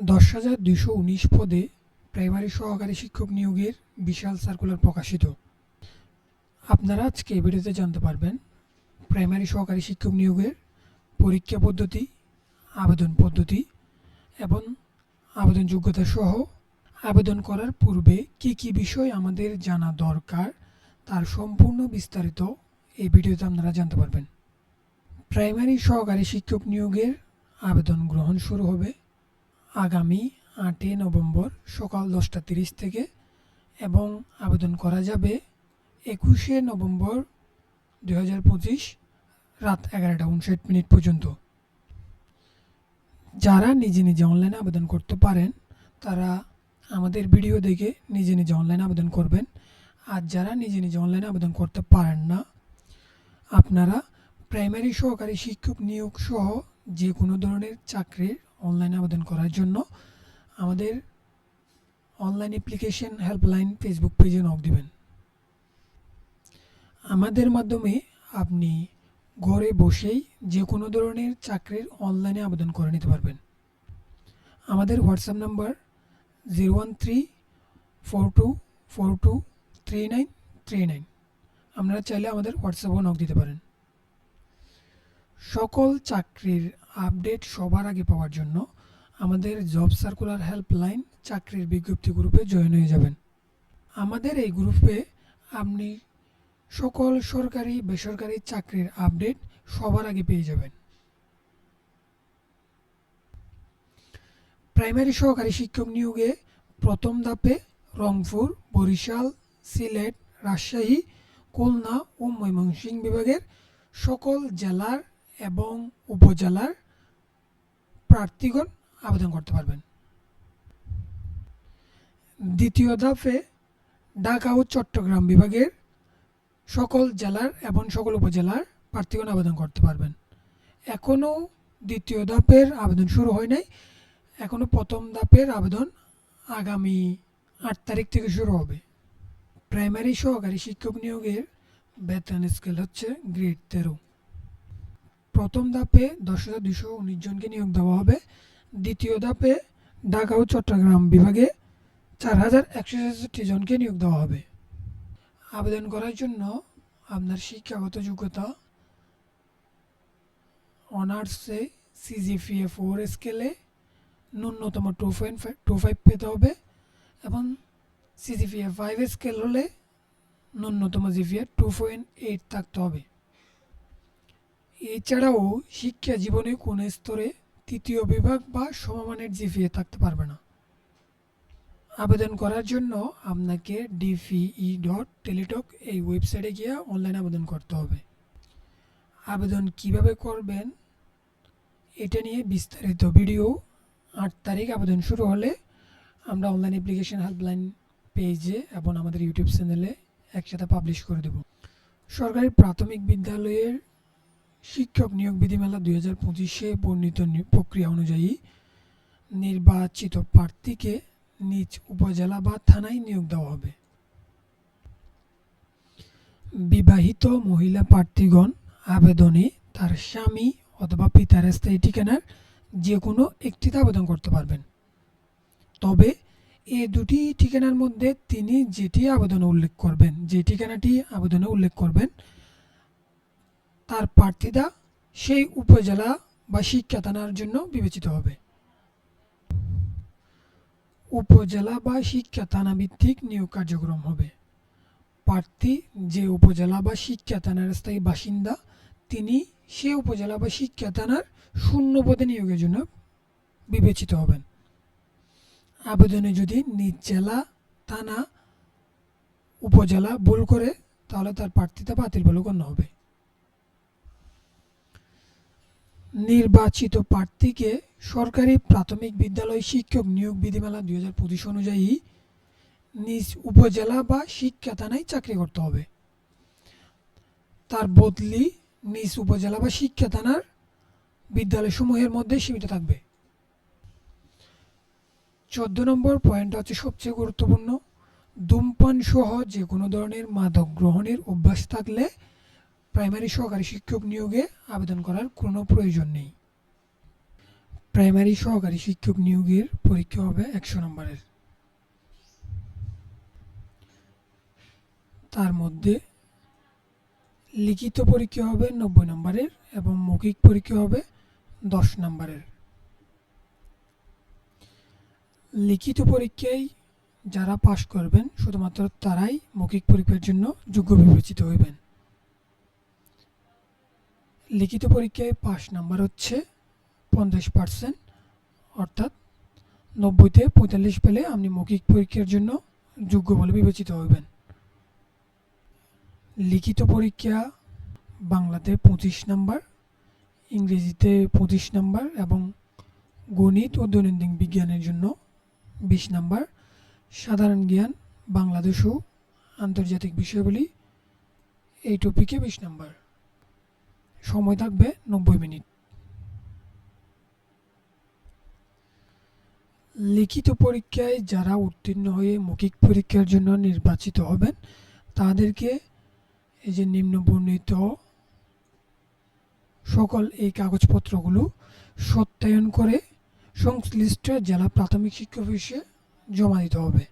দশ হাজার দুশো উনিশ পদে প্রাইমারি সহকারী শিক্ষক নিয়োগের বিশাল সার্কুলার প্রকাশিত। আপনারা আজকে ভিডিওতে জানতে পারবেন, প্রাইমারি সহকারী শিক্ষক নিয়োগের পরীক্ষা পদ্ধতি, আবেদন পদ্ধতি এবং আবেদন যোগ্যতা সহ আবেদন করার পূর্বে কী কী বিষয় আমাদের জানা দরকার তার সম্পূর্ণ বিস্তারিত এই ভিডিওতে আপনারা জানতে পারবেন। প্রাইমারি সহকারী শিক্ষক নিয়োগের আবেদন গ্রহণ শুরু হবে আগামী আটই নভেম্বর সকাল দশটা তিরিশ থেকে এবং আবেদন করা যাবে একুশে নভেম্বর দুই হাজার পঁচিশ রাত এগারোটা উনষাট মিনিট পর্যন্ত। যারা নিজে নিজে অনলাইনে আবেদন করতে পারেন, তারা আমাদের ভিডিও দেখে নিজে নিজে অনলাইনে আবেদন করবেন। আর যারা নিজে নিজে অনলাইনে আবেদন করতে পারেন না, আপনারা প্রাইমারি সহকারী শিক্ষক নিয়োগ সহ যে কোনো ধরনের চাকরির অনলাইনে আবেদন করার জন্য আমাদের অনলাইন অ্যাপ্লিকেশন হেল্পলাইন ফেসবুক পেজে নক দিবেন। আমাদের মাধ্যমে আপনি ঘরে বসেই যে কোনো ধরনের চাকরির অনলাইনে আবেদন করে নিতে পারবেন। আমাদের WhatsApp number zero one three four two four two three nine three nine আপনারা চাইলে আমাদের হোয়াটসঅ্যাপও নক দিতে পারেন। সকল চাকরির আপডেট সবার আগে পাওয়ার জন্য আমাদের জব সার্কুলার হেল্পলাইন চাকরির বিজ্ঞপ্তি গ্রুপে জয়েন হয়ে যাবেন। আমাদের এই গ্রুপে আপনি সকল সরকারি, বেসরকারি চাকরির আপডেট সবার আগে পেয়ে যাবেন। প্রাইমারি সহকারী শিক্ষক নিয়োগে প্রথম ধাপে রংপুর, বরিশাল, সিলেট, রাজশাহী, খুলনা ও ময়মনসিংহ বিভাগের সকল জেলার এবং উপজেলার প্রার্থীগণ আবেদন করতে পারবেন। দ্বিতীয় ধাপে ঢাকা ও চট্টগ্রাম বিভাগের সকল জেলার এবং সকল উপজেলার প্রার্থীগণ আবেদন করতে পারবেন। এখনও দ্বিতীয় ধাপের আবেদন শুরু হয় নাই। এখনও প্রথম ধাপের আবেদন আগামী আট তারিখ থেকে শুরু হবে। প্রাইমারি সহকারী শিক্ষক নিয়োগের বেতন স্কেল হচ্ছে গ্রেড তেরো। প্রথম ধাপে দশ হাজার দুশো উনিশ জনকে নিয়োগ দেওয়া হবে। দ্বিতীয় ধাপে ঢাকা ও চট্টগ্রাম বিভাগে চার হাজার একশো ছেষট্টি জনকে নিয়োগ দেওয়া হবে। আবেদন করার জন্য আপনার শিক্ষাগত যোগ্যতা, অনার্সে সিজিপিএ ফোর স্কেলে ন্যূনতম two point five, two five পেতে হবে এবং সিজিপিএ ফাইভ স্কেল হলে ন্যূনতম জিপিএ টু পয়েন্ট এইট থাকতে হবে। এছাড়াও শিক্ষা জীবনে কোনো স্তরে তৃতীয় বিভাগ বা সমমানের জিপিএ থাকতে পারবে না। আবেদন করার জন্য আপনাকে ডিপিই ডট টেলিটক এই ওয়েবসাইটে গিয়ে অনলাইন আবেদন করতে হবে। আবেদন কীভাবে করবেন এটা নিয়ে বিস্তারিত ভিডিও আট তারিখ আবেদন শুরু হলে আমরা অনলাইন অ্যাপ্লিকেশন হেল্পলাইন পেজে এবং আমাদের ইউটিউব চ্যানেলে একসাথে পাবলিশ করে দেব। সরকারি প্রাথমিক বিদ্যালয়ের শিক্ষক নিয়োগ বিধিমালা দুই হাজার পঁচিশে বর্ণিত প্রক্রিয়া অনুযায়ী নির্বাচিত প্রার্থীকে নিজ উপজেলা বা থানায় নিয়োগ দেওয়া হবে। বিবাহিত মহিলা প্রার্থীগণ আবেদনে তার স্বামী অথবা পিতার স্থায়ী ঠিকানার যে কোনো একটিতে আবেদন করতে পারবেন। তবে এ দুটি ঠিকানার মধ্যে তিনি যেটি আবেদনে উল্লেখ করবেন, যে ঠিকানাটি আবেদনে উল্লেখ করবেন তার প্রার্থীতা সেই উপজেলা বা শিক্ষা থানার জন্য বিবেচিত হবে। উপজেলা বা শিক্ষা থানা ভিত্তিক নিয়োগ কার্যক্রম হবে। প্রার্থী যে উপজেলা বা শিক্ষা থানার স্থায়ী বাসিন্দা, তিনি সে উপজেলা বা শিক্ষা থানার শূন্য পদে নিয়োগের জন্য বিবেচিত হবেন। আবেদনে যদি নিজ জেলা, থানা, উপজেলা ভুল করে, তাহলে তার প্রার্থিতা বাতিল বলে গণ্য হবে। নির্বাচিত প্রার্থীকে সরকারি প্রাথমিক বিদ্যালয় শিক্ষক নিয়োগ বিধিমালা দুই হাজার পঁচিশ অনুযায়ী নিজ উপজেলা বা শিক্ষা থানায় চাকরি করতে হবে। তার বদলি নিজ উপজেলা বা শিক্ষা থানার বিদ্যালয়সমূহের মধ্যে সীমিত থাকবে। চোদ্দ নম্বর পয়েন্ট হচ্ছে সবচেয়ে গুরুত্বপূর্ণ, ধূমপান সহ যে কোনো ধরনের মাদক গ্রহণের অভ্যাস থাকলে প্রাইমারি সহকারী শিক্ষক নিয়োগে আবেদন করার কোনো প্রয়োজন নেই। প্রাইমারি সহকারী শিক্ষক নিয়োগের পরীক্ষা হবে একশো নম্বরের। তার মধ্যে লিখিত পরীক্ষা হবে নব্বই নম্বরের এবং মৌখিক পরীক্ষা হবে দশ নম্বরের। লিখিত পরীক্ষায় যারা পাশ করবেন, শুধুমাত্র তারাই মৌখিক পরীক্ষার জন্য যোগ্য বিবেচিত হইবেন। লিখিত পরীক্ষায় পাশ নাম্বার হচ্ছে পঞ্চাশ পার্সেন্ট অর্থাৎ নব্বইতে পঁয়তাল্লিশ পেলে আপনি মৌখিক পরীক্ষার জন্য যোগ্য বলে বিবেচিত হইবেন। লিখিত পরীক্ষা বাংলাতে পঁচিশ নাম্বার, ইংরেজিতে পঁচিশ নাম্বার এবং গণিত ও দৈনন্দিন বিজ্ঞানের জন্য বিশ নাম্বার। সাধারণ জ্ঞান বাংলাদেশ ও আন্তর্জাতিক বিষয়গুলি এই টপিকে বিশ নাম্বার। সময় থাকবে নব্বই মিনিট। লিখিত পরীক্ষায় যারা উত্তীর্ণ হয়ে মৌখিক পরীক্ষার জন্য নির্বাচিত হবেন, তাদেরকে এই যে নিম্ন বর্ণিত সকল এই কাগজপত্রগুলো সত্যায়ন করে সংশ্লিষ্ট জেলা প্রাথমিক শিক্ষা অফিসে জমা দিতে হবে।